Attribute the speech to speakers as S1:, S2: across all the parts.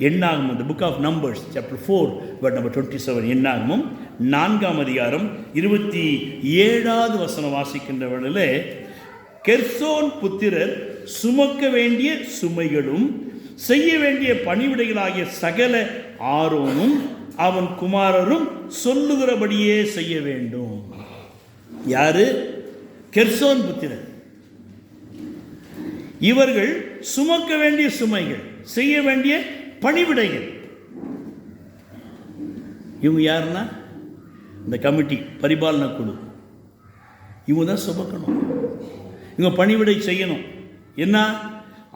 S1: எண்ணாகமம் இந்த book of numbers chapter four but number twenty seven எண்ணாகமம் நான்காம் அதிகாரம் இருபத்தி ஏழாவது வசனம் வாசிக்கின்ற வேளையிலே கெர்சோன் புத்திரர் சுமக்க வேண்டிய சுமைகளும் செய்ய வேண்டிய பணிவிடைகளாகிய சகல ஆரோனும் அவன் குமாரரும் சொல்லுகிறபடியே செய்ய வேண்டும். யாரு? கெர்சோன் புத்திரர். இவர்கள் சுமக்க வேண்டிய சுமைகள் செய்ய வேண்டிய பணிவிடைகள். இவங்க யாருன்னா? இந்த கமிட்டி பரிபாலன குழு. இவங்க தான் சுமக்கணும் இவங்க பணிவிடை செய்யணும். என்ன?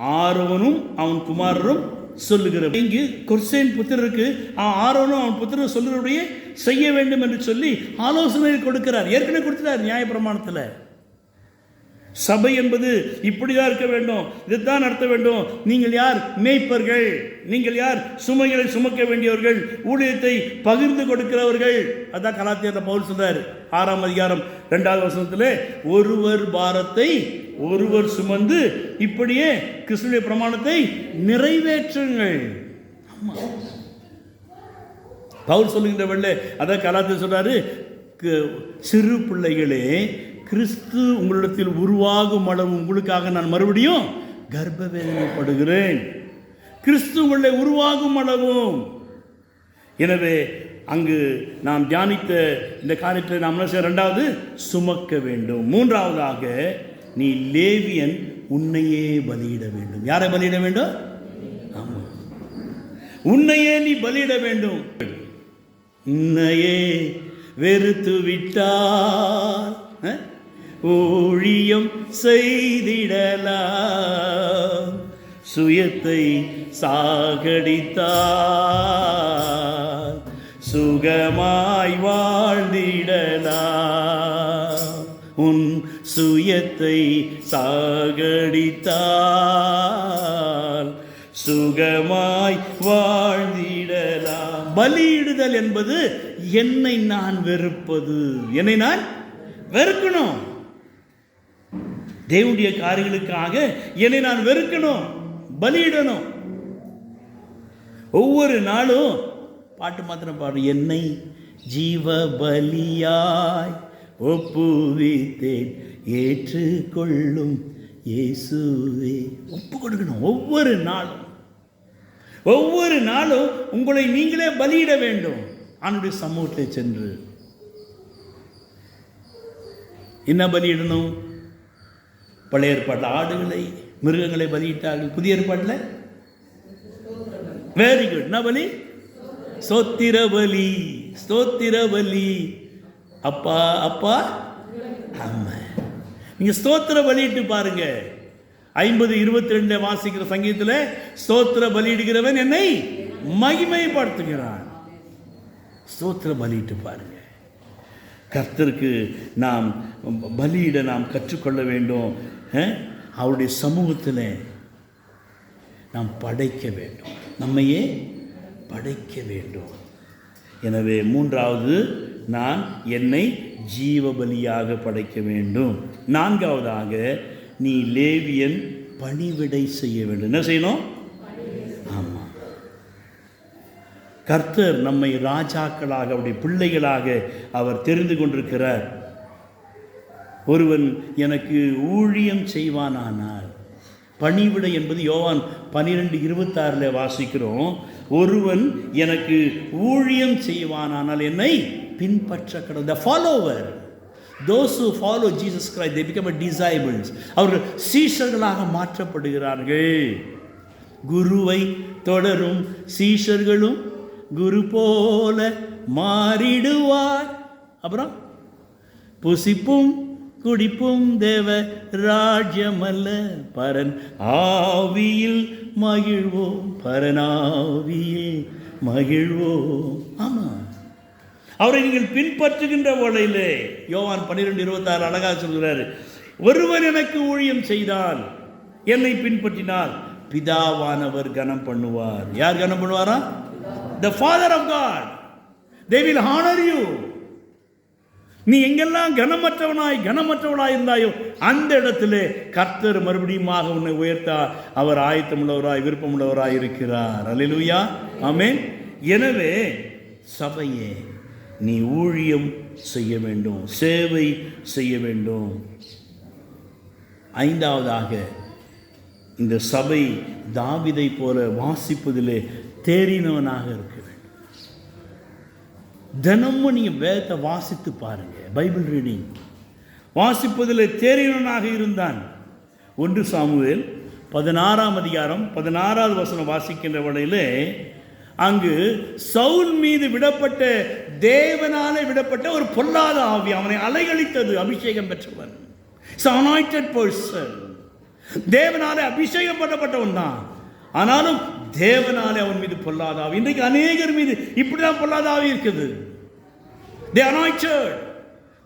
S1: ஆரோனும் அவன் குமாரரும் சொல்லுகிற இங்கு கொர்சேன் புத்திரருக்கு ஆ- ஆரோனும் அவன் புத்திரர் சொல்லுகிறபடியே செய்ய வேண்டும் என்று சொல்லி ஆலோசனை கொடுக்கிறார். ஏற்கனவே கொடுத்துட்டார் நியாயப்பிரமாணத்தில். சபை என்பது இப்படிதான் இருக்க வேண்டும். இதுதான் நடத்த வேண்டும். நீங்கள் யார்? மேய்ப்பர்கள். நீங்கள் யார்? சுமைகளை சுமக்க வேண்டியவர்கள். ஊழியத்தை பகிர்ந்து கொடுக்கிறவர்கள். அதான் கலாத்தியத்தை பவுல் சொல்றாரு. ஆறாம் அதிகாரம் ரெண்டாவது வசனத்தில் ஒருவர் பாரத்தை ஒருவர் சுமந்து இப்படியே கிருஷ்ணனுடைய பிரமாணத்தை நிறைவேற்றுங்கள். பவுல் சொல்லுகின்ற வெள்ள அதான் கலாத்தில் சொல்றாரு சிறு பிள்ளைகளே கிறிஸ்து உங்களிடத்தில் உருவாகும் அளவு உங்களுக்காக நான் மறுபடியும் கர்ப்ப வேதனைப்படுகிறேன் கிறிஸ்து உங்களை உருவாகும் அளவும். எனவே அங்கு நாம் தியானித்த இந்த காரியத்தை நாம் என்ன செய்ய ரெண்டாவது சுமக்க வேண்டும். மூன்றாவதாக நீ லேவியன் உன்னையே பலியிட வேண்டும். யாரை பலியிட வேண்டும்? ஆமாம் உன்னையே நீ பலியிட வேண்டும். உன்னையே வெறுத்து விட்டால் ஊழியம் செய்திடலாம். சுயத்தை சாகடித்தார் சுகமாய் வாழ்ந்திடலாம். உன் சுயத்தை சாகடித்தால் சுகமாய் வாழ்ந்திடலாம். பலியிடுதல் என்பது என்னை நான் வெறுப்பது. என்னை நான் வெறுக்கணும். தேவனுடைய காரியங்களுக்காக என்னை நான் வெறுக்கணும் பலியிடணும். ஒவ்வொரு நாளும் பாட்டு மாத்திரம் பாடு. என்னை ஜீவ பலியாய் ஒப்புவித்தேன் ஏற்றுக்கொள்ளும் இயேசுவே. ஒப்பு கொடுக்கணும் ஒவ்வொரு நாளும். ஒவ்வொரு நாளும் உங்களை நீங்களே பலியிட வேண்டும். ஆண்டுடைய சமூகத்தில் சென்று. என்ன பலியிடணும்? பழைய ஏற்பாட்டில் ஆடுகளை மிருகங்களை பலியிட்டார்கள். புதிய ஏற்பாட்டில்? வெரி குட் என்ன பலி? சோத்திர பலி. ஸ்தோத்திர பலி. அப்பா அப்பா அம்மா. நீங்கள் ஸ்தோத்திர பலியிட்டு பாருங்க. ஐம்பது இருபத்தி ரெண்டு வாசிக்கிற சங்கீதத்தில் ஸ்தோத்திர பலியிடுகிறவன் என்னை மகிமைப்படுத்துகிறான். ஸ்தோத்திர பலியிட்டு பாருங்க. கர்த்தருக்கு நாம் பலியிட நாம் கற்றுக்கொள்ள வேண்டும். அவருடைய சமூகத்தில் நாம் படைக்க வேண்டும். நம்மையே படைக்க வேண்டும். எனவே மூன்றாவது நான் என்னை ஜீவபலியாக படைக்க வேண்டும். நான்காவதாக நீ லேவியன் பணிவிடை செய்ய வேண்டும். என்ன செய்யணும்? ஆமாம் கர்த்தர் நம்மை ராஜாக்களாக அவருடைய பிள்ளைகளாக அவர் தெரிந்து கொண்டிருக்கிறார். ஒருவன் எனக்கு ஊழியம் செய்வானானால் பணிவிடை என்பது யோவான் பன்னிரெண்டு இருபத்தாறில் வாசிக்கிறோம். ஒருவன் எனக்கு ஊழியம் செய்வானானால் என்னை பின்பற்ற கடவுள் the follower those who follow Jesus Christ they become a disciples அவர்கள் சீஷர்களாக மாற்றப்படுகிறார்கள். குருவை தொடரும் சீஷர்களும் குரு போல மாறிடுவார். அப்புறம் புசிப்பும் குடிப்பும் தேவ ராஜ்யமல்ல பரன் ஆவியில் மகிழ்வோம் பரனாவியில் மகிழ்வோம். ஆமா. அவரை நீங்கள் பின்பற்றுகின்ற வேளையிலே யோவான் பன்னிரெண்டு இருபத்தாறு அழகாக சொல்கிறாரு ஒருவர் எனக்கு ஊழியம் செய்தால் என்னை பின்பற்றினால் பிதாவானவர் கனம் பண்ணுவார். யார் கனம் பண்ணுவாரா? The father of God they will honour you நீ எங்கெல்லாம் கனமற்றவனாய் கனமற்றவனாய் இருந்தாயோ அந்த இடத்திலே கர்த்தர் மறுபடியுமாக உன்னை உயர்த்தா அவர் ஆயத்தமுள்ளவராய் விருப்பமுள்ளவராய் இருக்கிறார். அலிலுயா ஆமென் எனவே சபையே நீ ஊழியம் செய்ய வேண்டும் சேவை செய்ய வேண்டும். ஐந்தாவதாக இந்த சபை தாவிதை போல வாசிப்பதிலே தேறினவனாக இருக்க தினமும் நீங்கள் வேதத்தை வாசித்து பாருங்க பைபிள் ரீடிங். வாசிப்பதில் தேறினவனாக இருந்தான். ஒன்று சாமுவேல் பதினாறாம் அதிகாரம் பதினாறாவது வசனம் வாசிக்கின்ற வழியிலே அங்கு சவுல் மீது விடப்பட்ட தேவனாலே விடப்பட்ட ஒரு பொல்லாத ஆவி அவனை அலைகழித்தது அபிஷேகம் பெற்றவன். அனாய்டட் பர்சன் தேவனாலே அபிஷேகம் பண்ணப்பட்டவன் தான். ஆனாலும் தேவனாலே அவன் மீது பொல்லாத ஆவி இன்றைக்கு அநேகர் மீது இப்படிதான் பொல்லாத ஆவி இருக்குது they anointed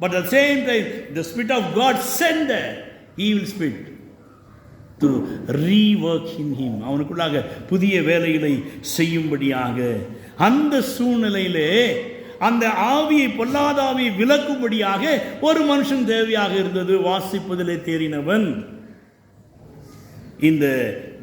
S1: but at same time the spirit of God sent evil spirit to spirit in him அவனுக்குள்ளாக புதிய வேலைகளை செய்யும்படியாக. அந்த சூழ்நிலையிலே அந்த ஆவியை பொல்லாத ஆவியை விலக்கும்படியாக ஒரு மனுஷன் தேவையாக இருந்தது. வாசிப்பதிலே தேறினவன். இந்த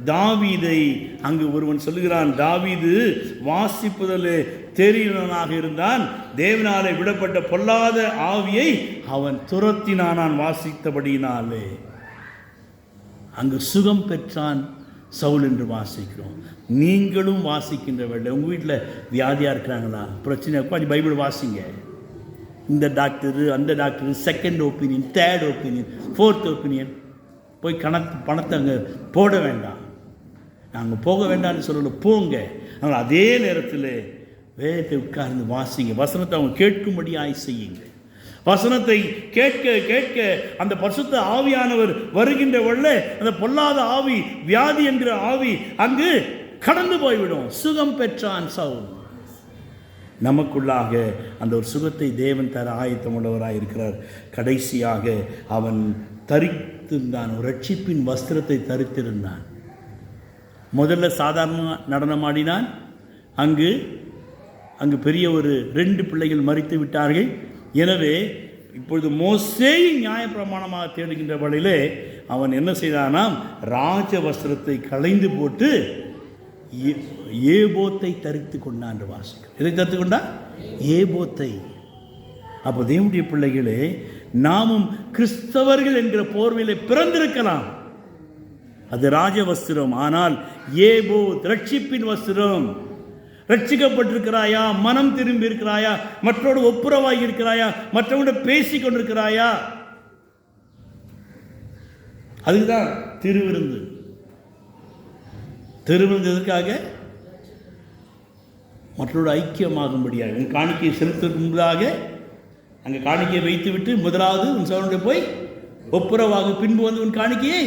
S1: தாவீதை அங்கு ஒருவன் சொல்லுகிறான் தாவீது வாசிப்பதில் தெரியுவனாக இருந்தான். தேவனாலே விடப்பட்ட பொல்லாத ஆவியை அவன் துரத்தினானான் வாசித்தபடியினாலே. அங்கு சுகம் பெற்றான் சவுல் என்று வாசிக்கிறோம். நீங்களும் வாசிக்கின்ற வேலை உங்கள் வீட்டில் வியாதியாக இருக்கிறாங்களா? பிரச்சனை உட்காந்து பைபிள் வாசிங்க. இந்த டாக்டரு அந்த doctor second opinion third opinion fourth opinion போய் கணக்கு பணத்தை அங்கே போட வேண்டாம். நாங்கள் போக வேண்டாம்னு சொல்லல போங்க. ஆனால் அதே நேரத்தில் வேதத்தை உட்கார்ந்து வாசிங்க. வசனத்தை அவங்க கேட்கும்படியாய் செய்யுங்க. வசனத்தை கேட்க கேட்க அந்த பரிசுத்த ஆவியானவர் வருகின்ற வெள்ள அந்த பொல்லாத ஆவி வியாதி என்கிற ஆவி அங்கு கடந்து போய்விடும். சுகம் பெற்றான் சவுல். நமக்குள்ளாக அந்த ஒரு சுகத்தை தேவன் தர ஆயத்தமுள்ளவராக இருக்கிறார் கடைசியாக அவன் தரித்திருந்தான் ஒரு ரட்சிப்பின் வஸ்திரத்தை தரித்திருந்தான். முதல்ல சாதாரண நடனமாடினான் அங்கு அங்கு பெரிய ஒரு ரெண்டு பிள்ளைகள் மறித்து விட்டார்கள். எனவே இப்பொழுது மோசே நியாயப்பிரமாணமாக தேடுகின்ற வழியிலே அவன் என்ன செய்தானாம்? ராஜ வஸ்திரத்தை களைந்து போட்டு ஏ- ஏபோத்தை தரித்து கொண்டான் என்று வாசிக்கிறோம். எதை தரித்து கொண்டான்? ஏபோத்தை. அப்போ தேவனுடைய பிள்ளைகளே நாமும் கிறிஸ்தவர்கள் என்கிற போர்வையிலே பிறந்திருக்கலாம். அது ராஜ வஸ்திரம் ஆனால் ஏபோ ரட்சிப்பின் வஸ்திரம். ரட்சிக்கப்பட்டிருக்கிறாயா? மனம் திரும்பி இருக்கிறாயா மற்றோடு ஒப்புரவாகி இருக்கிறாயா மற்றவங்களோட பேசி கொண்டிருக்கிறாயா அதுதான் திருவிருந்து. திருவிருந்து எதுக்காக மற்றோடு ஐக்கியமாகும்படியாக. காணிக்கை காணிக்கையை செலுத்துவதற்கு முன்பதாக அங்கே காணிக்கையை வைத்துவிட்டு முதலாவது உன் சோழனுடைய போய் ஒப்புரவாக. பின்பு வந்து உன் காணிக்கையை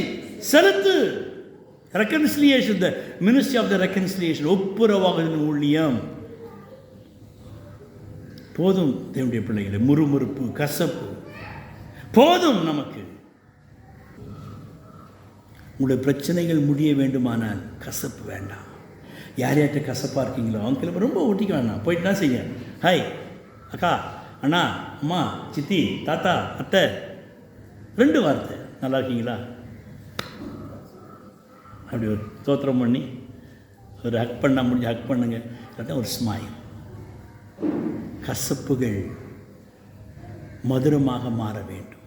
S1: செலுத்து. Reconciliation the ministry of the reconciliation ஒப்புரவாக ஊழியம். போதும் தேவனுடைய பிள்ளைகளை முறுமுறுப்பு கசப்பு. போதும் நமக்கு. உங்களுடைய பிரச்சனைகள் முடிய வேண்டுமானால் கசப்பு வேண்டாம். யார் யார்கிட்ட கசப்பாக இருக்கீங்களோ அவங்க ரொம்ப ஒட்டிக்க வேண்டாம் போயிட்டு தான் செய்ய ஹாய் அக்கா. அண்ணா அம்மா சித்தி தாத்தா அத்தை ரெண்டு வார்த்தை. நல்லா இருக்கீங்களா? அப்படி ஒரு தோத்திரம் பண்ணி ஒரு ஹக் பண்ண முடிஞ்சு ஹக் பண்ணுங்க. இல்லாட்டா ஒரு ஸ்மைல் கசப்புகள் மதுரமாக மாற வேண்டும்.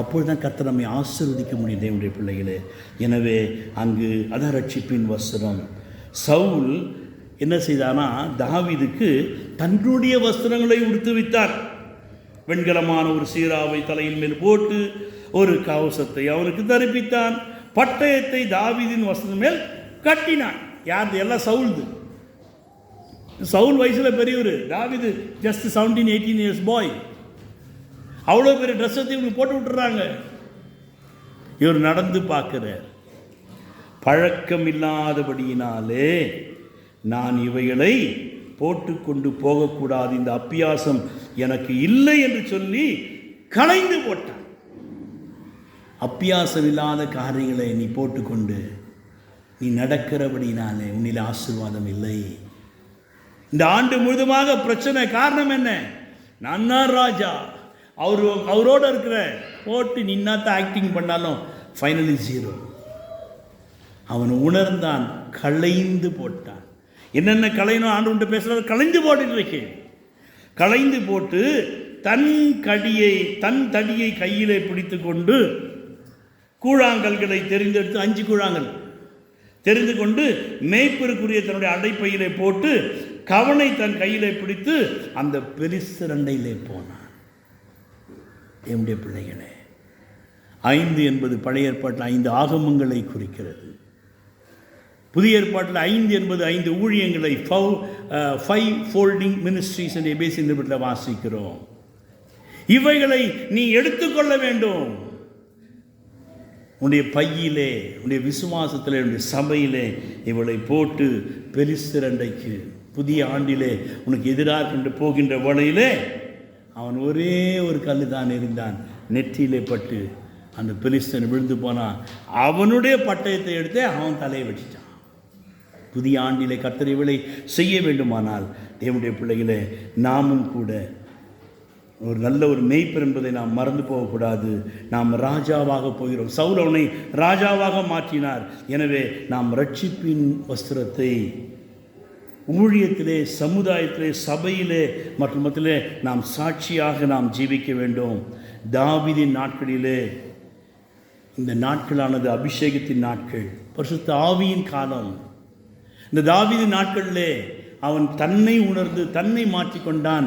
S1: அப்பொழுது தான் கர்த்தர் நம்மை ஆசிர்வதிக்க முடியும் தேவனுடைய பிள்ளைகளே. எனவே அங்கு அதான் ரட்சிப்பின் வஸ்திரம் சவுல் என்ன செய்தானா தாவிதுக்கு தன்னுடைய வஸ்திரங்களை உடுத்து வைத்தார் வெண்கலமான ஒரு சீராவை தலையின் மேல் போட்டு ஒரு கவசத்தை அவனுக்கு தரிப்பித்தான். பட்டயத்தை தாவிதின் வஸ்திரம் மேல் கட்டினான். யார் எல்லாம் சவுல்து சவுல் வயசில் பெரியவர். தாவிது just seventeen eighteen years boy அவ்வளோ பெரிய ட்ரெஸ்ஸை இவங்க போட்டு விட்டுறாங்க. இவர் நடந்து பார்க்குறார். பழக்கம் இல்லாதபடியினாலே நான் இவைகளை போட்டுக்கொண்டு போகக்கூடாது. இந்த அப்பியாசம் எனக்கு இல்லை என்று சொல்லி களைந்து போட்டான். அப்பியாசம் இல்லாத காரியங்களை நீ போட்டுக்கொண்டு நீ நடக்கிறபடினாலே உன்னில் ஆசீர்வாதம் இல்லை. இந்த ஆண்டு முழுதுமாக பிரச்சனை காரணம் என்ன? நான் தான் ராஜா அவர் அவரோட இருக்கிற போட்டு நின்னாத்த ஆக்டிங் பண்ணாலும் ஃபைனலி ஜீரோ அவன் உணர்ந்தான் களைந்து போட்டான். என்னென்ன களையணும் ஆண்டு பேசுகிறது களைந்து போட்டுட்டு கலைந்து களைந்து போட்டு தன் கடியை தன் தடியை கையிலே பிடித்து கொண்டு கூழாங்கல்களை தெரிந்தெடுத்து அஞ்சு கூழாங்கல் தெரிந்து கொண்டு மேய்ப்பிற்குரிய தன்னுடைய அடைப்பையிலே போட்டு கவனை தன் கையிலே பிடித்து அந்த பெரிசிரண்டையிலே போனான். என்னுடைய பிள்ளைகளே ஐந்து என்பது பழைய ஏற்பாட்டில் ஐந்து ஆகமங்களை குறிக்கிறது. புதிய ஏற்பாட்டில் ஐந்து என்பது ஐந்து ஊழியங்களை ஃபவ் ஃபைவ் ஃபோல்டிங் மினிஸ்ட்ரிஸ் என்று எபேசி நிறுவனத்தில் வாசிக்கிறோம். இவைகளை நீ எடுத்துக்கொள்ள வேண்டும். உன்னுடைய பையிலே உன்னுடைய விசுவாசத்தில் உன்னுடைய சபையிலே இவளை போட்டு பெரிசிரண்டைக்கு புதிய ஆண்டிலே உனக்கு எதிராக கொண்டு போகின்ற வழியிலே அவன் ஒரே ஒரு கல் தான் இருந்தான் நெற்றியிலே பட்டு அந்த பெலிஸ்தன் விழுந்து போனான். அவனுடைய பட்டயத்தை எடுத்து அவன் தலையை வெட்டிட்டான். புதிய ஆண்டிலே கர்த்தர் செய்ய வேண்டுமானால் தேவனுடைய பிள்ளைகளே நாமும் கூட ஒரு நல்ல ஒரு மெய்ப்பர் என்பதை நாம் மறந்து போகக்கூடாது. நாம் ராஜாவாக போகிறோம். சௌரவனை ராஜாவாக மாற்றினார். எனவே நாம் ரட்சிப்பின் வஸ்திரத்தை ஊழியத்திலே சமுதாயத்திலே சபையிலே மற்றும் மத்திலே நாம் சாட்சியாக நாம் ஜீவிக்க வேண்டும். தாவிதின் நாட்களிலே இந்த நாட்களானது அபிஷேகத்தின் நாட்கள். பரிசுத்த ஆவியின் காலம். இந்த தாவீது நாட்களிலே அவன் தன்னை உணர்ந்து தன்னை மாற்றிக்கொண்டான்.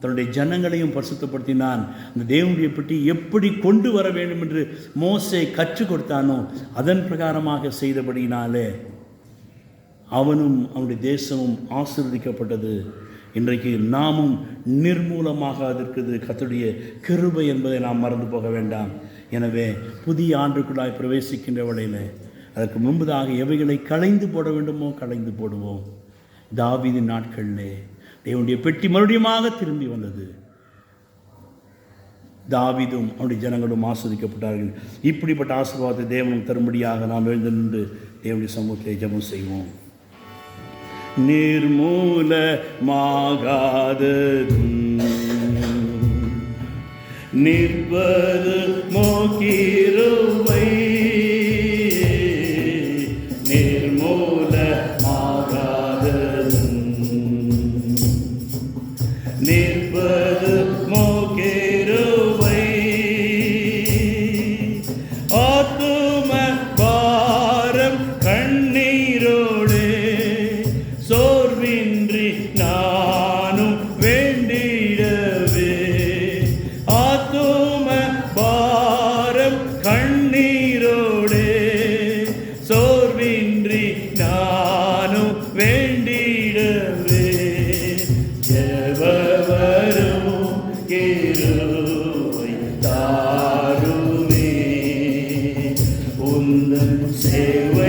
S1: தன்னுடைய ஜனங்களையும் பரிசுத்தப்படுத்தினான். அந்த தேவனுடைய பெட்டி எப்படி கொண்டு வர வேண்டும் என்று மோசை கற்றுக் கொடுத்தானோ அதன் பிரகாரமாக செய்தபடியினாலே அவனும் அவனுடைய தேசமும் ஆசீர்வதிக்கப்பட்டது. இன்றைக்கு நாமும் நிர்மூலமாக இருக்கிறது கத்துடைய கிருபை என்பதை நாம் மறந்து போக வேண்டாம். எனவே புதிய ஆண்டுக்குள்ளாய் பிரவேசிக்கின்ற வேளையில் அதற்கு முன்பதாக எவைகளை களைந்து போட வேண்டுமோ களைந்து போடுவோம். தாவீதின் நாட்களிலே தேவனுடைய பெட்டி மறுபடியுமாக திரும்பி வந்தது. தாவிதும் அவனுடைய ஜனங்களும் ஆஸ்வதிக்கப்பட்டார்கள். இப்படிப்பட்ட ஆசீர்வாதத்தை தேவனும் தரும்படியாக நாம் எழுந்து நின்று தேவனுடைய சமூகத்தை ஜபம் செய்வோம். நிர்மூலமாகாததும் நிற்பது உந்தன் சேவை